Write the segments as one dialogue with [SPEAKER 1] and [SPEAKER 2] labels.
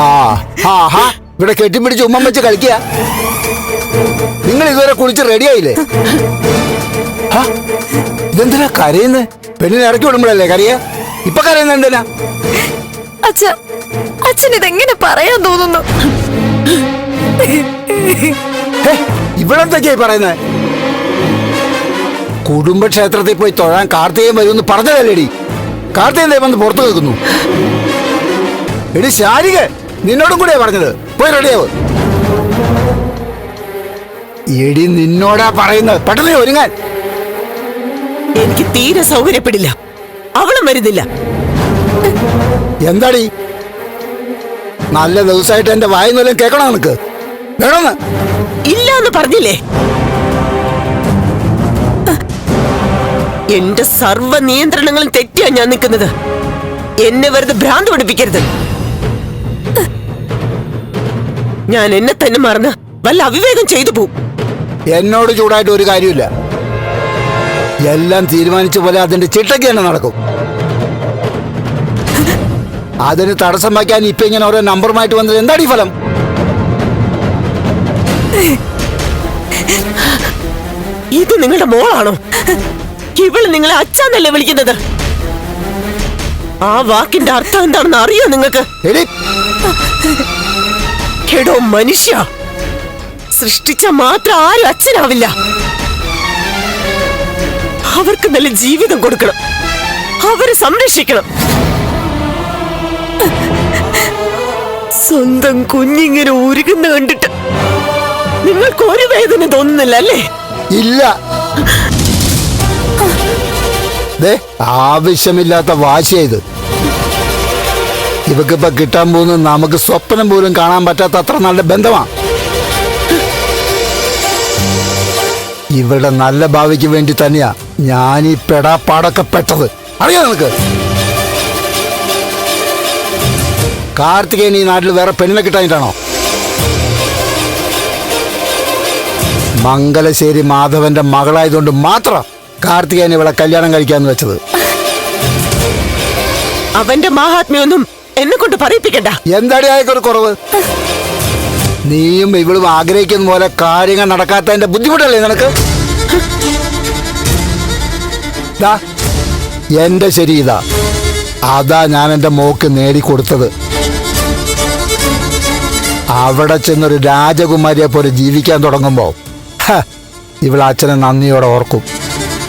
[SPEAKER 1] ആ കെട്ടി ഇവിടെ കെട്ടിപ്പിടിച്ച് ഉമ്മം വെച്ച് കളിക്കുക. നിങ്ങൾ ഇതുവരെ കുളിച്ച് റെഡിയായില്ലേ ആയില്ലേ? ഇതെന്തിനാ കരയുന്നത് പെണ്ണിനെ ഇറക്കി വിടുമ്പോഴല്ലേ കരയ ഇപ്പൊ കരയുന്ന എന്തിനാ?
[SPEAKER 2] അച്ഛ അച്ഛൻ ഇതെങ്ങനെ പറയാൻ തോന്നുന്നു?
[SPEAKER 1] ഇവിടെന്തൊക്കെയായി പറയുന്നത് കുടുംബക്ഷേത്രത്തിൽ പോയി തൊഴാൻ കാർത്തികൻ വരുമെന്ന് പറഞ്ഞതല്ലേടി? കാർത്തികൻ ദൈവം പുറത്തു നിൽക്കുന്നു എടി ശാരിക നിന്നോടും കൂടിയാ പറഞ്ഞത്. പോയി റെഡിയാവ് എടി നിന്നോടാ പറയുന്നത്. പെട്ടെന്ന് ഒരുങ്ങാൻ.
[SPEAKER 3] എനിക്ക് തീരെ സൗകര്യപ്പെടില്ല. അവളും വരുന്നില്ല.
[SPEAKER 1] എന്താടി? നല്ല ദിവസമായിട്ട് എന്റെ വായുന്നൂലം കേൾക്കണോ നിനക്ക്? വേണമെന്ന്
[SPEAKER 3] ഇല്ല എന്ന് പറഞ്ഞില്ലേ? എന്റെ സർവ നിയന്ത്രണങ്ങളും തെറ്റിയാ ഞാൻ നിൽക്കുന്നത്. എന്നെ വെറുതെ ഭ്രാന്ത് പഠിപ്പിക്കരുത് ഞാൻ എന്നെ തന്നെ മറന്ന് വല്ല അവിവേകം ചെയ്തു പോവും
[SPEAKER 1] എന്നോട് ചൂടായിട്ട് ഒരു കാര്യമില്ല. എല്ലാം തീരുമാനിച്ച പോലെ അതിന്റെ ചിട്ടയ്ക്ക് തന്നെ നടക്കും. അതിന് തടസ്സം വയ്ക്കാൻ ഇപ്പൊ ഇങ്ങനെ ഓരോ നമ്പറുമായിട്ട് വന്നത് എന്താണ് ഈ ഫലം?
[SPEAKER 3] ഇത് നിങ്ങളുടെ മോളാണോ? ഇവൾ നിങ്ങളെ അച്ഛനല്ലേ വിളിക്കുന്നത്? ആ വാക്കിന്റെ അർത്ഥം എന്താണെന്ന് അറിയോ നിങ്ങൾക്ക്?
[SPEAKER 1] എടോ
[SPEAKER 3] മനുഷ്യ. സൃഷ്ടിച്ച മാത്രം ആരും അച്ഛനാവില്ല. അവർക്ക് നല്ല ജീവിതം കൊടുക്കണം. അവരെ സംരക്ഷിക്കണം. സ്വന്തം കുഞ്ഞിങ്ങനെ ഉരുകുന്ന കണ്ടിട്ട് നിങ്ങൾക്ക് ഒരു വേദന തോന്നുന്നില്ല അല്ലേ?
[SPEAKER 1] ഇല്ല. ആവശ്യമില്ലാത്ത വാശിയത് ഇവക്കിപ്പോ കിട്ടാൻ പോകുന്ന നമുക്ക് സ്വപ്നം പോലും കാണാൻ പറ്റാത്ത അത്ര നല്ല ബന്ധമാണ് ഇവരുടെ നല്ല ഭാവിക്ക് വേണ്ടി തന്നെയാ ഞാൻ ഈ പെടാപ്പാടൊക്കെ പെട്ടത്. അറിയാം നിനക്ക്? കാർത്തികേയൻ ഈ നാട്ടിൽ വേറെ പെണ്ണിനെ കിട്ടാനിട്ടാണോ? മംഗലശ്ശേരി മാധവന്റെ മകളായതുകൊണ്ട് മാത്രം കാർത്തികേയൻ ഇവളെ കല്യാണം കഴിക്കാന്ന് വെച്ചത്.
[SPEAKER 3] അവന്റെ മാഹാത്മ്യൊന്നും എന്നെ കൊണ്ട് പറയിപ്പിക്കണ്ട.
[SPEAKER 1] എന്താടി ആയൊക്കെ ഒരു കുറവ്? നീയും ഇവളും ആഗ്രഹിക്കുന്ന പോലെ കാര്യങ്ങൾ നടക്കാത്തതിന്റെ ബുദ്ധിമുട്ടല്ലേ നിനക്ക്? എന്റെ ശരി ഇതാ. അതാ ഞാൻ എന്റെ മോക്ക് നേടിക്കൊടുത്തത്. അവിടെ ചെന്നൊരു രാജകുമാരിയെ പോലെ ജീവിക്കാൻ തുടങ്ങുമ്പോ ഹ, ഇവൾ അച്ഛനെ നന്ദിയോടെ ഓർക്കും.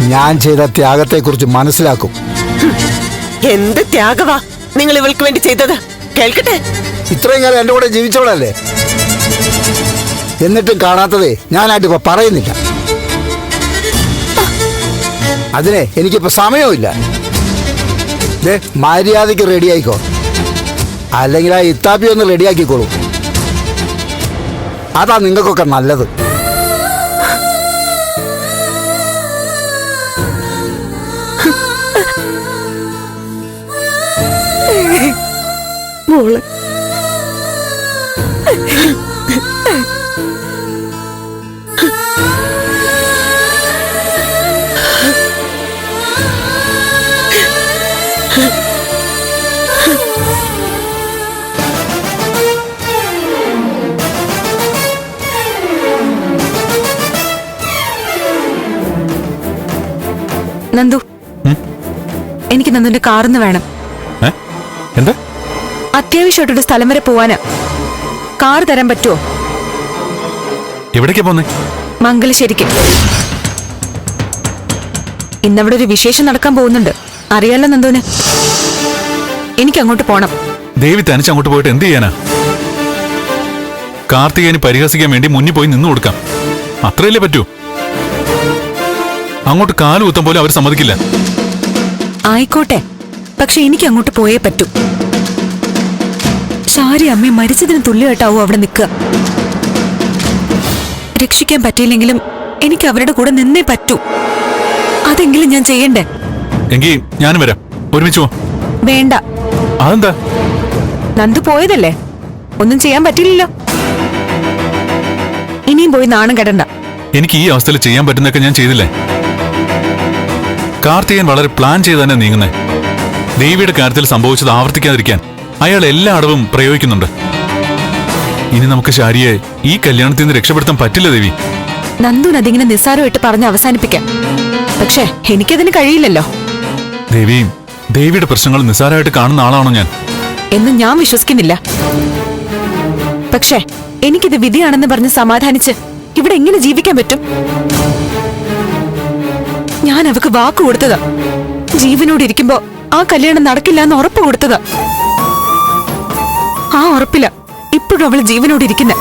[SPEAKER 1] ഞാൻ ചെയ്ത ത്യാഗത്തെക്കുറിച്ച് മനസ്സിലാക്കും.
[SPEAKER 3] എന്ത് ത്യാഗവാ? നിങ്ങൾ ഇവൾക്ക് വേണ്ടി ചെയ്തത്? കേൾക്കട്ടെ?
[SPEAKER 1] ഇത്രയും കാലം എന്റെ കൂടെ ജീവിച്ചോളല്ലേ എന്നിട്ടും കാണാത്തതേ ഞാനായിട്ട് ഇപ്പൊ പറയുന്നില്ല. അതിനെ എനിക്കിപ്പോ സമയവുമില്ല. മര്യാദയ്ക്ക് റെഡി റെഡിയായിക്കോ. അല്ലെങ്കിൽ ആ ഇത്താപ്പി ഒന്ന് റെഡിയാക്കിക്കോളൂ. അതാ നിങ്ങൾക്കൊക്കെ നല്ലത്.
[SPEAKER 3] മോൾ.
[SPEAKER 2] നന്ദു. എനിക്ക് നന്ദുന്റെ കാറിന്ന് വേണം.
[SPEAKER 4] എന്താ?
[SPEAKER 2] അത്യാവശ്യമായിട്ടൊരു സ്ഥലം വരെ പോവാന്. കാർ തരാൻ പറ്റുമോ
[SPEAKER 4] എവിടേക്കാ പോന്നെ?
[SPEAKER 2] മംഗലശ്ശേരിക്ക്. ഇന്നവിടെ ഒരു വിശേഷം നടക്കാൻ പോകുന്നുണ്ട്. അറിയാലോ നന്ദുവിന്. എനിക്ക് അങ്ങോട്ട് പോണം.
[SPEAKER 4] ദേവി തനിച്ച് അങ്ങോട്ട് പോയിട്ട് എന്ത് ചെയ്യാനാ? കാർത്തികേയന് പരിഹസിക്കാൻ വേണ്ടി മുന്നിൽ പോയി നിന്നു കൊടുക്കാം. അത്രയല്ലേ പറ്റൂ? അങ്ങോട്ട് കാൽ കുത്തം പോലെ അവർ സമ്മതിക്കില്ല.
[SPEAKER 2] ആയിക്കോട്ടെ. പക്ഷെ എനിക്ക് അങ്ങോട്ട് പോയേ പറ്റൂ. ഷാരി അമ്മ മരിച്ചതിന് തുല്യമായിട്ടാവും അവിടെ നിൽക്കുക. രക്ഷിക്കാൻ പറ്റിയില്ലെങ്കിലും എനിക്ക് അവരുടെ കൂടെ നിന്നേ പറ്റൂ. അതെങ്കിലും ഞാൻ ചെയ്യണ്ടേ?
[SPEAKER 4] എങ്കിൽ ഞാനും വരാം. ഒരുമിച്ച്
[SPEAKER 2] വേണ്ട.
[SPEAKER 4] അതെന്താ?
[SPEAKER 2] നന്ദു പോയതല്ലേ? ഒന്നും ചെയ്യാൻ പറ്റില്ലല്ലോ. ഇനിയും പോയി നാണം കെടണ്ട.
[SPEAKER 4] എനിക്ക് ഈ അവസ്ഥയിൽ ചെയ്യാൻ പറ്റുന്നൊക്കെ ഞാൻ ചെയ്തില്ലേ? കാർത്തികൻ വളരെ പ്ലാൻ ചെയ്ത് തന്നെ നീങ്ങുന്നേ. ദേവിയുടെ കാര്യത്തിൽ സംഭവിച്ചത് ആവർത്തിക്കാതിരിക്കാൻ. അയാൾ എല്ലാ അടവും പ്രയോഗിക്കുന്നുണ്ട്. ഇനി നമുക്ക് ശാരിയെ ഈ കല്യാണത്തിൽ നിന്ന് രക്ഷപ്പെടുത്താൻ പറ്റില്ല ദേവി.
[SPEAKER 2] നന്ദുൻ അതിങ്ങനെ നിസ്സാരമായിട്ട് പറഞ്ഞ് അവസാനിപ്പിക്കാം. പക്ഷേ എനിക്കതിന് കഴിയില്ലല്ലോ.
[SPEAKER 4] ദേവി ദേവിയുടെ പ്രശ്നങ്ങൾ നിസ്സാരമായിട്ട് കാണുന്ന ആളാണോ ഞാൻ?
[SPEAKER 2] എന്ന് ഞാൻ വിശ്വസിക്കുന്നില്ല. പക്ഷേ എനിക്കിത് വിധിയാണെന്ന് പറഞ്ഞ് സമാധാനിച്ച് ഇവിടെ എങ്ങനെ ജീവിക്കാൻ പറ്റും? ഞാൻ അവക്ക് വാക്ക് കൊടുത്തതാ. ജീവനോട് ഇരിക്കുമ്പോ ആ കല്യാണം നടക്കില്ല എന്ന് ഉറപ്പ് കൊടുത്തതാ. ആ ഉറപ്പില്ല. ഇപ്പോഴും അവൾ ജീവനോട് ഇരിക്കുന്ന.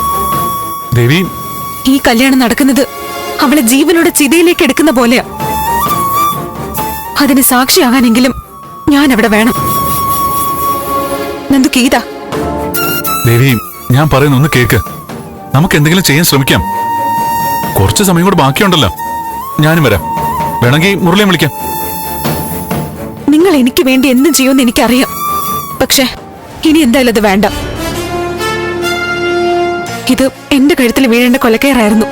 [SPEAKER 4] ദേവി.
[SPEAKER 2] ഈ കല്യാണം നടക്കുന്നത് അവളെ ജീവനോടെ ചിതയിലേക്ക് എടുക്കുന്ന പോലെയാ. അതിന് സാക്ഷിയാകാനെങ്കിലും ഞാൻ അവിടെ വേണം. നന്ദു കീതാ
[SPEAKER 4] ദേവി ഞാൻ പറയുന്ന ഒന്ന് കേക്ക്. നമുക്ക് എന്തെങ്കിലും ചെയ്യാൻ ശ്രമിക്കാം. കുറച്ച് സമയം കൂടെ ബാക്കിയുണ്ടല്ലോ. ഞാനും വരാം. വേണമെങ്കിൽ മുരളിയും വിളിക്കാം.
[SPEAKER 2] നിങ്ങൾ എനിക്ക് വേണ്ടി എന്തും ചെയ്യുമെന്ന് എനിക്കറിയാം. പക്ഷെ ഇനി എന്തായാലും അത് വേണ്ട. ഇത് എന്റെ കഴുത്തിൽ വീഴേണ്ട കൊലക്കയറായിരുന്നു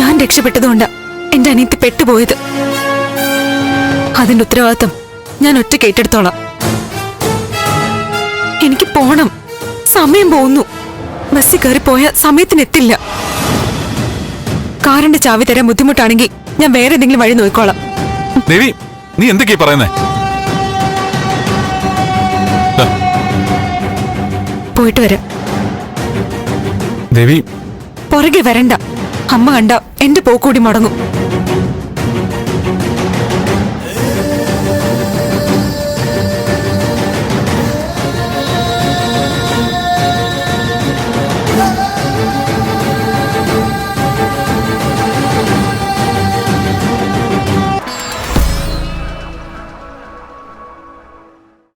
[SPEAKER 2] ഞാൻ രക്ഷപ്പെട്ടതുകൊണ്ടാ എന്റെ അനിയത്തി പെട്ടുപോയത്. അതിന്റെ ഉത്തരവാദിത്തം ഞാൻ ഒറ്റ ഏറ്റെടുത്തോളാം. എനിക്ക് പോണം. സമയം പോകുന്നു ബസ്സിൽ കയറി പോയ സമയത്തിനെത്തില്ല കാറിന്റെ ചാവി തരാൻ ബുദ്ധിമുട്ടാണെങ്കിൽ ഞാൻ വേറെ എന്തെങ്കിലും വഴി നോക്കിക്കോളാം.
[SPEAKER 4] ദേവി നീ എന്തൊക്കെയാ പറയുന്നേ?
[SPEAKER 2] പോയിട്ട് വരാം.
[SPEAKER 4] ദേവി.
[SPEAKER 2] പുറകെ വരണ്ട. അമ്മ കണ്ട എന്റെ പോക്കൂടി മുടങ്ങും.